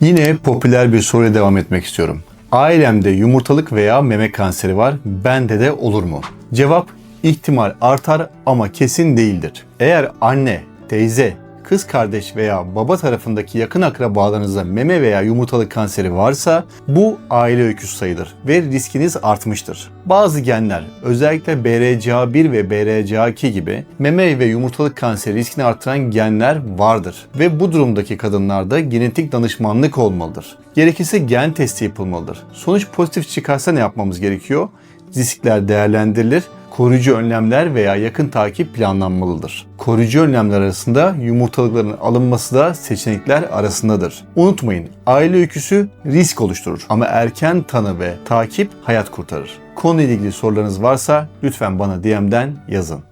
Yine popüler bir soruya devam etmek istiyorum. Ailemde yumurtalık veya meme kanseri var. Bende de olur mu? Cevap ihtimal artar ama kesin değildir. Eğer anne, teyze, kız kardeş veya baba tarafındaki yakın akrabalarınızda meme veya yumurtalık kanseri varsa bu aile öyküsü sayılır ve riskiniz artmıştır. Bazı genler özellikle BRCA1 ve BRCA2 gibi meme ve yumurtalık kanseri riskini artıran genler vardır ve bu durumdaki kadınlarda genetik danışmanlık olmalıdır. Gerekirse gen testi yapılmalıdır. Sonuç pozitif çıkarsa ne yapmamız gerekiyor? Riskler değerlendirilir koruyucu önlemler veya yakın takip planlanmalıdır. Koruyucu önlemler arasında yumurtalıkların alınması da seçenekler arasındadır. Unutmayın, aile öyküsü risk oluşturur ama erken tanı ve takip hayat kurtarır. Konuyla ilgili sorularınız varsa lütfen bana DM'den yazın.